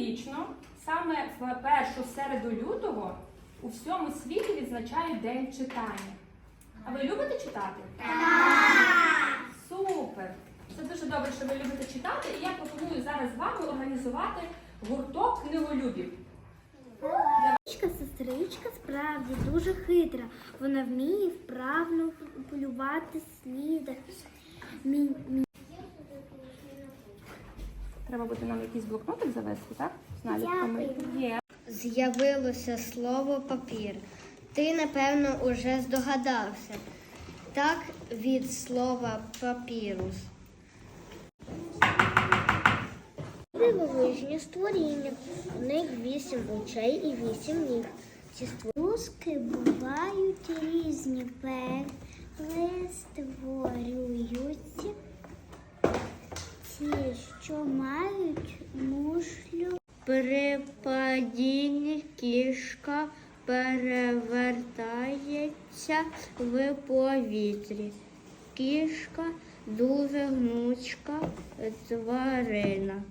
Щорічно, саме в першу середу лютого, у всьому світі відзначають День читання. А ви любите читати? Так! Супер! Це дуже добре, що ви любите читати, і я пропоную зараз з вами організувати гурток книголюбів. Сестричка, сестричка справді дуже хитра. Вона вміє вправно полювати сліди. Треба буде нам якийсь блокнотик завести, так? З наліпками. Є. З'явилося слово папір. Ти, напевно, уже здогадався. Так від слова папірус. Дивовижні створіння. У них вісім очей і вісім ніг. Ці створюски бувають різні. Перли створюються що мають мушлю. При падінні кішка перевертається в повітрі. Кішка дуже гнучка тварина.